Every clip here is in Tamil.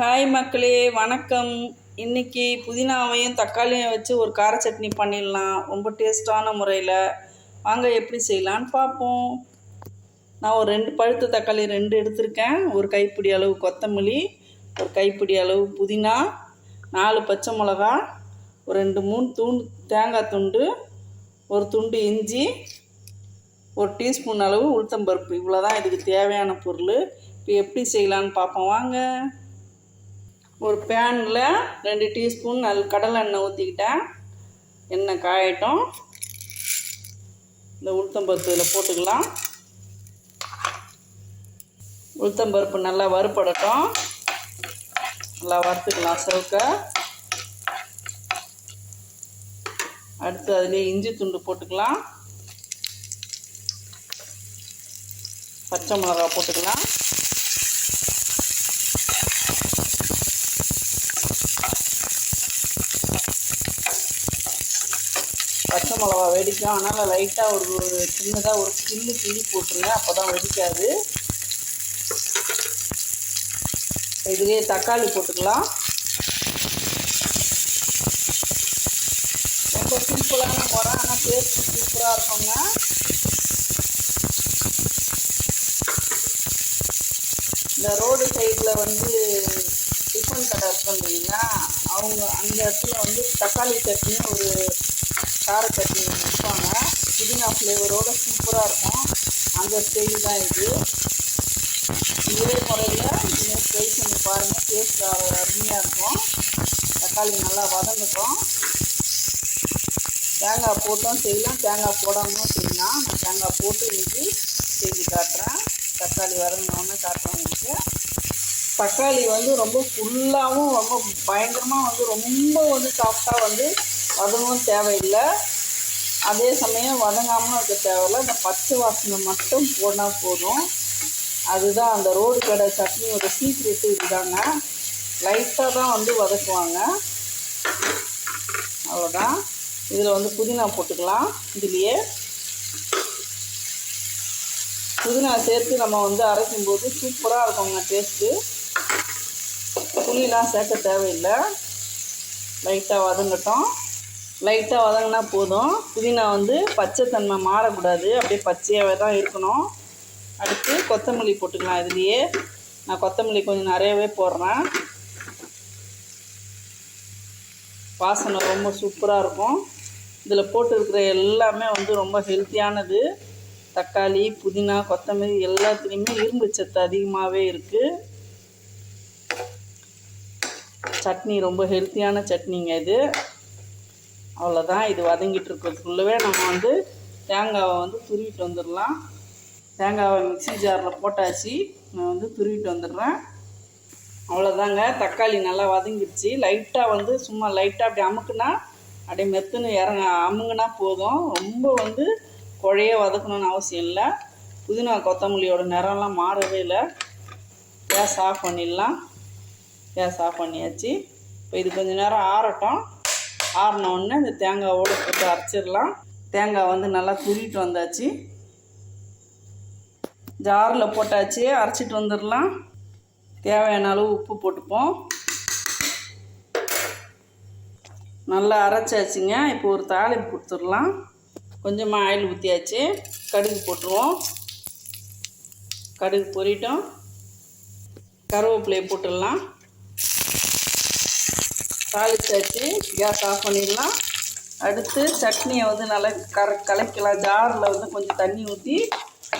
ஹாய் மக்களே. வணக்கம். இன்றைக்கி புதினாவையும் தக்காளியும் வச்சு ஒரு கார சட்னி பண்ணிடலாம். ரொம்ப டேஸ்ட்டான முறையில். வாங்க எப்படி செய்யலான்னு பார்ப்போம். நான் ஒரு ரெண்டு பழுத்த தக்காளி ரெண்டு எடுத்திருக்கேன். ஒரு கைப்பிடி அளவு கொத்தமல்லி ஒரு கைப்பிடி அளவு புதினா நாலு பச்சை மிளகா ஒரு ரெண்டு மூணு தூண்டு தேங்காய் துண்டு ஒரு துண்டு இஞ்சி ஒரு டீஸ்பூன் அளவு உளுத்தம்பருப்பு. இவ்வளோ தான் இதுக்கு தேவையான பொருள். இப்போ எப்படி செய்யலான்னு பார்ப்போம். வாங்க. ஒரு பேனில் ரெண்டு டீஸ்பூன் நல் கடலை எண்ணெய் ஊற்றிக்கிட்டேன் எண்ணெய் காயட்டும். இந்த உளுத்தம்பருப்பு இதில் போட்டுக்கலாம். உளுத்தம்பருப்பு நல்லா வறுப்படட்டும். நல்லா வறுத்துக்கலாம் சவுக்க அடுத்து அதுலேயே இஞ்சி துண்டு போட்டுக்கலாம். பச்சை மிளகா போட்டுக்கலாம். பச்சை மிளகா வெடிக்கும் அதனால் லைட்டாக ஒரு சின்னதாக ஒரு கிள்ளு கிள்ளி போட்டுருங்க அப்போ தான் வெடிக்காது. இதுலேயே தக்காளி போட்டுக்கலாம். ரொம்ப சிம்பிளான முறை ஆனால் டேஸ்ட் சூப்பராக இருக்குங்க. இந்த ரோடு சைடில் வந்து டிஃபன் கடை இருக்கும் அவங்க அந்த இடத்துல வந்து தக்காளி சட்னி ஒரு கார வைப்பாங்க புதினா ஃப்ளேவரோட சூப்பராக இருக்கும். அந்த ஸ்டைல் தான் இது. இதே முறையில் நீங்கள் ட்ரை பண்ணி பாருங்கள் டேஸ்ட் அருமையாக இருக்கும். தக்காளி நல்லா வதங்கட்டும். தேங்காய் போட்டும் செய்யலாம். தேங்காய் போடாமலும் செய்யலாம். நான் தேங்காய் போட்டு இன்னைக்கு செய்து காட்டுறேன். தக்காளி வதங்கினோன்னு காட்டுறேன் உங்களுக்கு. தக்காளி வந்து ரொம்ப ஃபுல்லாகவும் ரொம்ப பயங்கரமாக வந்து ரொம்ப வந்து சாஃப்டாக வந்து வதங்கவும் தேவையில்லை. அதே சமயம் வதங்காமல் இருக்க தேவையில்லை. இந்த பச்சை வாசனை மட்டும் போனால் போதும். அதுதான் அந்த ரோடு கடை சட்னியோட சீக்ரெட்டு இதுதாங்க. லைட்டாக தான் வந்து வதக்குவாங்க. அவ்வளோதான். இதில் வந்து புதினா போட்டுக்கலாம். இதுலேயே புதினா சேர்த்து நம்ம வந்து அரைக்கும்போது சூப்பராக இருக்குங்க டேஸ்ட்டு புளியெலாம் சேர்க்க தேவையில்லை. லைட்டாக வதங்கட்டும். லைட்டாக வதங்கினா போதும். புதினா வந்து பச்சை தன்மை மாறக்கூடாது. அப்படியே பச்சையாகவே தான் இருக்கணும். அடுத்து கொத்தமல்லி போட்டுக்கலாம் இதுலேயே. நான் கொத்தமல்லி கொஞ்சம் நிறையவே போடுறேன். வாசனை ரொம்ப சூப்பராக இருக்கும். இதில் போட்டுருக்கிற எல்லாமே வந்து ரொம்ப ஹெல்த்தியானது. தக்காளி புதினா கொத்தமல்லி எல்லாத்துலேயுமே இரும்பு சத்து அதிகமாகவே இருக்குது சட்னி ரொம்ப ஹெல்த்தியான சட்னிங்க இது. அவ்வளோதான் இது வதங்கிட்டு இருக்கிறதுக்குள்ளவே நம்ம வந்து தேங்காவை வந்து துருவிட்டு வந்துடலாம். தேங்காவை மிக்சி ஜாரில் போட்டாச்சு. நான் வந்து துருவிட்டு வந்துடுறேன். அவ்வளோதாங்க தக்காளி நல்லா வதங்கிடுச்சு. லைட்டாக வந்து சும்மா லைட்டாக அப்படி அமுக்குனா அப்படியே மெத்துன்னு இறங்க அமுங்குனா போதும். ரொம்ப வந்து குழைய வதக்கணும்னு அவசியம் இல்லை. புதினா கொத்தமல்லியோட நிறம்லாம் மாறவே இல்லை. கேஸ் ஆஃப் பண்ணிடலாம். கேஸ் ஆஃப் பண்ணியாச்சு. இப்போ இது கொஞ்சம் நேரம் ஆறட்டும். ஆறின உடனே இந்த தேங்காவோடு போட்டு அரைச்சிடலாம். தேங்காய் வந்து நல்லா துருவிட்டு வந்தாச்சு. ஜாரில் போட்டாச்சு. அரைச்சிட்டு வந்துடலாம். தேவையான அளவு உப்பு போட்டுப்போம். நல்லா அரைச்சாச்சுங்க. இப்போ ஒரு தாளிப்பு கொடுத்துடலாம். கொஞ்சமாக ஆயில் ஊற்றியாச்சு கடுகு போட்டுருவோம். கடுகு பொறிட்டோம் கருவேப்பிலையை போட்டுடலாம். தாளிச்சாச்சு கேஸ் ஆஃப் பண்ணிடலாம். அடுத்து சட்னியை வந்து நல்லா கர கலக்கலாம் ஜாரில் வந்து கொஞ்சம் தண்ணி ஊற்றி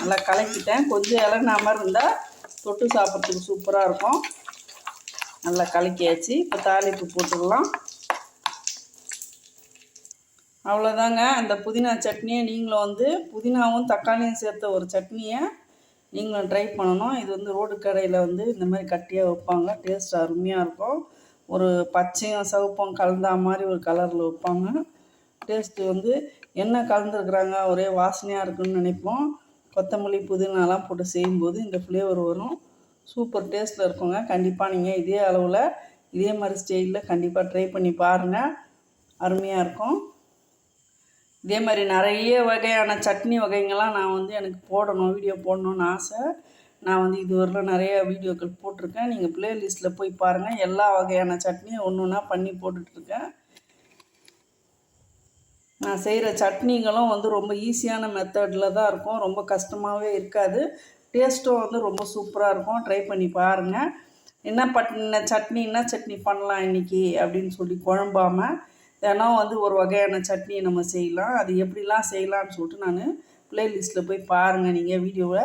நல்லா கலக்கிட்டேன். கொஞ்சம் இலகுனா மாதிரி இருந்தால் தொட்டு சாப்பிட்றதுக்கு சூப்பராக இருக்கும். நல்லா கலக்கியாச்சு. இப்போ தாளிப்பு போட்டுடலாம் அவ்வளோதாங்க அந்த புதினா சட்னியை நீங்களும் வந்து புதினாவும் தக்காளியும் சேர்த்த ஒரு சட்னியை நீங்களும் ட்ரை பண்ணணும். இது வந்து ரோடு கடையில் வந்து இந்த மாதிரி கட்டியாக வைப்பாங்க. டேஸ்ட் அருமையாக இருக்கும். ஒரு பச்சையும் சிவப்பும் கலந்தா மாதிரி ஒரு கலரில் வைப்பாங்க. டேஸ்ட்டு வந்து என்ன கலந்துருக்குறாங்க ஒரே வாசனையாக இருக்குன்னு நினைப்போம். கொத்தமல்லி புதினாலாம் போட்டு செய்யும்போது இந்த ஃப்ளேவர் வரும். சூப்பர் டேஸ்ட்டில் இருக்குங்க. கண்டிப்பாக நீங்கள் இதே அளவில் இதே மாதிரி ஸ்டைலில் கண்டிப்பாக ட்ரை பண்ணி பாருங்கள் அருமையாக இருக்கும். இதே மாதிரி நிறைய வகையான சட்னி வகைங்கள்லாம் நான் வந்து எனக்கு போடணும் வீடியோ போடணும்னு ஆசை. நான் வந்து இதுவரையிலும் நிறைய வீடியோக்கள் போட்டிருக்கேன். நீங்கள் பிளேலிஸ்ட்டில் போய் பாருங்கள் எல்லா வகையான சட்னியும் ஒன்று ஒன்றா பண்ணி போட்டுட்ருக்கேன். நான் செய்கிற சட்னிகளும் வந்து ரொம்ப ஈஸியான மெத்தடில் தான் இருக்கும். ரொம்ப கஷ்டமாகவே இருக்காது. டேஸ்ட்டும் வந்து ரொம்ப சூப்பராக இருக்கும். ட்ரை பண்ணி பாருங்கள் என்ன பண்ண சட்னி என்ன சட்னி பண்ணலாம் இன்றைக்கி அப்படின்னு சொல்லி குழம்பாமல் தினம் வந்து ஒரு வகையான சட்னி நம்ம செய்யலாம். அது எப்படிலாம் செய்யலாம்னு சொல்லிட்டு நான் ப்ளேலிஸ்ட்டில் போய் பாருங்கள் நீங்கள் வீடியோவை